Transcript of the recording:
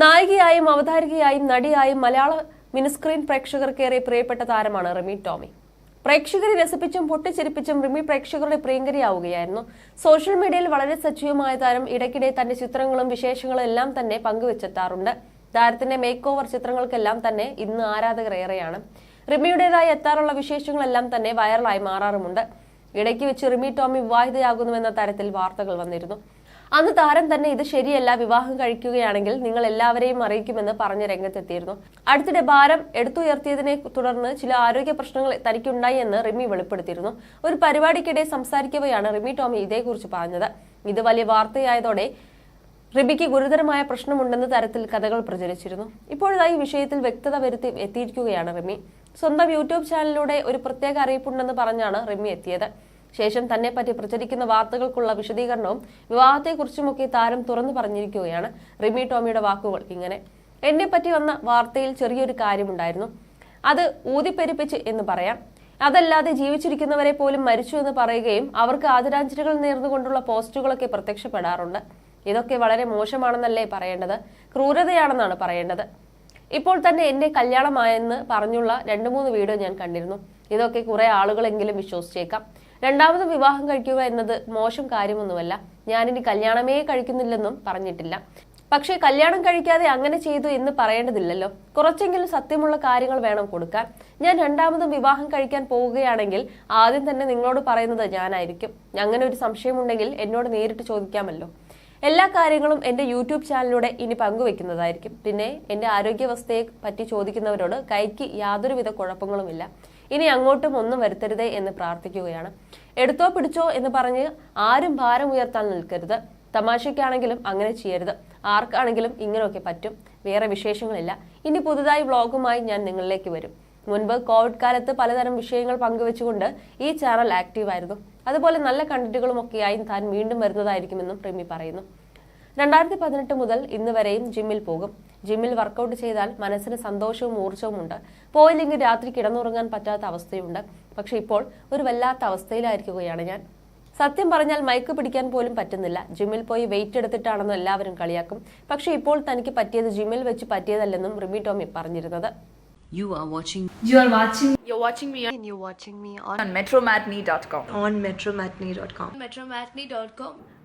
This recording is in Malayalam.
നായികയായും അവതാരികയായും നടിയായും മലയാള മിനിസ്ക്രീൻ പ്രേക്ഷകർക്കേറെ പ്രിയപ്പെട്ട താരമാണ് റിമി ടോമി. പ്രേക്ഷകരെ രസിപ്പിച്ചും പൊട്ടിച്ചിരിപ്പിച്ചും റിമി പ്രേക്ഷകരുടെ പ്രിയങ്കരിയാവുകയായിരുന്നു. സോഷ്യൽ മീഡിയയിൽ വളരെ സജീവമായ താരം ഇടയ്ക്കിടെ തന്റെ ചിത്രങ്ങളും വിശേഷങ്ങളും എല്ലാം തന്നെ പങ്കുവെച്ചെത്താറുണ്ട്. താരത്തിന്റെ മേക്ക് ഓവർ ചിത്രങ്ങൾക്കെല്ലാം തന്നെ ഇന്ന് ആരാധകർ ഏറെയാണ് റിമിയുടേതായി എത്താറുള്ള വിശേഷങ്ങളെല്ലാം തന്നെ വൈറലായി മാറാറുമുണ്ട്. ഇടയ്ക്ക് വെച്ച് റിമി ടോമി വിവാഹിതയാകുന്നുവെന്ന തരത്തിൽ വാർത്തകൾ വന്നിരുന്നു. അന്ന് താരം തന്നെ ഇത് ശരിയല്ല വിവാഹം കഴിക്കുകയാണെങ്കിൽ നിങ്ങൾ എല്ലാവരെയും അറിയിക്കുമെന്ന് പറഞ്ഞ് രംഗത്തെത്തിയിരുന്നു. അടുത്തിടെ ഭാരം എടുത്തുയർത്തിയതിനെ തുടർന്ന് ചില ആരോഗ്യ പ്രശ്നങ്ങൾ തനിക്കുണ്ടായി എന്ന് റിമി വെളിപ്പെടുത്തിയിരുന്നു. ഒരു പരിപാടിക്കിടെ സംസാരിക്കവെയാണ് റിമി ടോമി ഇതേക്കുറിച്ച് പറഞ്ഞത്. ഇത് വലിയ വാർത്തയായതോടെ റിബിക്ക് ഗുരുതരമായ പ്രശ്നമുണ്ടെന്ന തരത്തിൽ കഥകൾ പ്രചരിച്ചിരുന്നു. ഇപ്പോഴതായി വിഷയത്തിൽ വ്യക്തത വരുത്തി എത്തിയിരിക്കുകയാണ് റിമി. സ്വന്തം യൂട്യൂബ് ചാനലിലൂടെ ഒരു പ്രത്യേക അറിയിപ്പുണ്ടെന്ന് പറഞ്ഞാണ് റിമി എത്തിയത്. ശേഷം തന്നെ പറ്റി പ്രചരിക്കുന്ന വാർത്തകൾക്കുള്ള വിശദീകരണവും വിവാഹത്തെക്കുറിച്ചുമൊക്കെ താരം തുറന്നു പറഞ്ഞിരിക്കുകയാണ്. റിമി ടോമിയുടെ വാക്കുകൾ ഇങ്ങനെ. എന്നെ പറ്റി വന്ന വാർത്തയിൽ ചെറിയൊരു കാര്യമുണ്ടായിരുന്നു. അത് ഊതിപ്പെരുപ്പിച്ച് എന്ന് പറയാം. അതല്ലാതെ ജീവിച്ചിരിക്കുന്നവരെ പോലും മരിച്ചു എന്ന് പറയുകയും അവർക്ക് ആദരാഞ്ജലികൾ നേർന്നുകൊണ്ടുള്ള പോസ്റ്റുകളൊക്കെ പ്രത്യക്ഷപ്പെടാറുണ്ട്. ഇതൊക്കെ വളരെ മോശമാണെന്നല്ലേ പറയേണ്ടത്? ക്രൂരതയാണെന്നാണ് പറയേണ്ടത്. ഇപ്പോൾ തന്നെ എന്റെ കല്യാണമായെന്ന് പറഞ്ഞുള്ള രണ്ട് മൂന്ന് വീഡിയോ ഞാൻ കണ്ടിരുന്നു. ഇതൊക്കെ കുറെ ആളുകളെങ്കിലും വിശ്വസിച്ചേക്കാം. രണ്ടാമത് വിവാഹം കഴിക്കുക എന്നത് മോശം കാര്യമൊന്നുമല്ല. ഞാനിനി കല്യാണമേ കഴിക്കുന്നില്ലെന്നും പറഞ്ഞിട്ടില്ല. പക്ഷേ കല്യാണം കഴിക്കാതെ അങ്ങനെ ചെയ്തു എന്ന് പറയേണ്ടതില്ലല്ലോ. കുറച്ചെങ്കിലും സത്യമുള്ള കാര്യങ്ങൾ വേണം കൊടുക്കാൻ. ഞാൻ രണ്ടാമതും വിവാഹം കഴിക്കാൻ പോവുകയാണെങ്കിൽ ആദ്യം തന്നെ നിങ്ങളോട് പറയുന്നത് ഞാനായിരിക്കും. അങ്ങനെ ഒരു സംശയമുണ്ടെങ്കിൽ എന്നോട് നേരിട്ട് ചോദിക്കാമല്ലോ. എല്ലാ കാര്യങ്ങളും എന്റെ യൂട്യൂബ് ചാനലിലൂടെ ഇനി പങ്കുവെക്കുന്നതായിരിക്കും പിന്നെ എന്റെ ആരോഗ്യാവസ്ഥയെ പറ്റി ചോദിക്കുന്നവരോട് കൈക്ക് യാതൊരുവിധ കുഴപ്പങ്ങളുമില്ല. ഇനി അങ്ങോട്ടും ഒന്നും വരുത്തരുതേ എന്ന് പ്രാർത്ഥിക്കുകയാണ്. എടുത്തോ പിടിച്ചോ എന്ന് പറഞ്ഞ് ആരും ഭാരം ഉയർത്താൻ നിൽക്കരുത്. തമാശയ്ക്കാണെങ്കിലും അങ്ങനെ ചെയ്യരുത്. ആർക്കാണെങ്കിലും ഇങ്ങനെയൊക്കെ പറ്റും. വേറെ വിശേഷങ്ങളില്ല. ഇനി പുതുതായി വ്ളോഗുമായി ഞാൻ നിങ്ങളിലേക്ക് വരും. മുൻപ് കോവിഡ് കാലത്ത് പലതരം വിഷയങ്ങൾ പങ്കുവെച്ചുകൊണ്ട് ഈ ചാനൽ ആക്റ്റീവായിരുന്നു അതുപോലെ നല്ല കണ്ടന്റുകളും ഒക്കെയായി താൻ വീണ്ടും വരുന്നതായിരിക്കുമെന്നും പ്രേമി പറയുന്നു. രണ്ടായിരത്തി പതിനെട്ട് മുതൽ ഇന്ന് വരെയും ജിമ്മിൽ പോകും. ജിമ്മിൽ വർക്കൗട്ട് ചെയ്താൽ മനസ്സിന് സന്തോഷവും ഊർജവും ഉണ്ട്. പോയില്ലെങ്കിൽ രാത്രി കിടന്നുറങ്ങാൻ പറ്റാത്ത അവസ്ഥയുണ്ട് പക്ഷെ ഇപ്പോൾ ഒരു വല്ലാത്ത അവസ്ഥയിലായിരിക്കുകയാണ് ഞാൻ. സത്യം പറഞ്ഞാൽ മയക്ക് പിടിക്കാൻ പോലും പറ്റുന്നില്ല. ജിമ്മിൽ പോയി വെയിറ്റ് എടുത്തിട്ടാണെന്ന് എല്ലാവരും കളിയാക്കും. പക്ഷെ ഇപ്പോൾ തനിക്ക് പറ്റിയത് ജിമ്മിൽ വെച്ച് പറ്റിയതല്ലെന്നും റിമി ടോമി പറഞ്ഞിരുന്നത്. You are watching You are watching You're watching me and you're watching me on, on metromatney.com. on metromatney.com. metromatney.com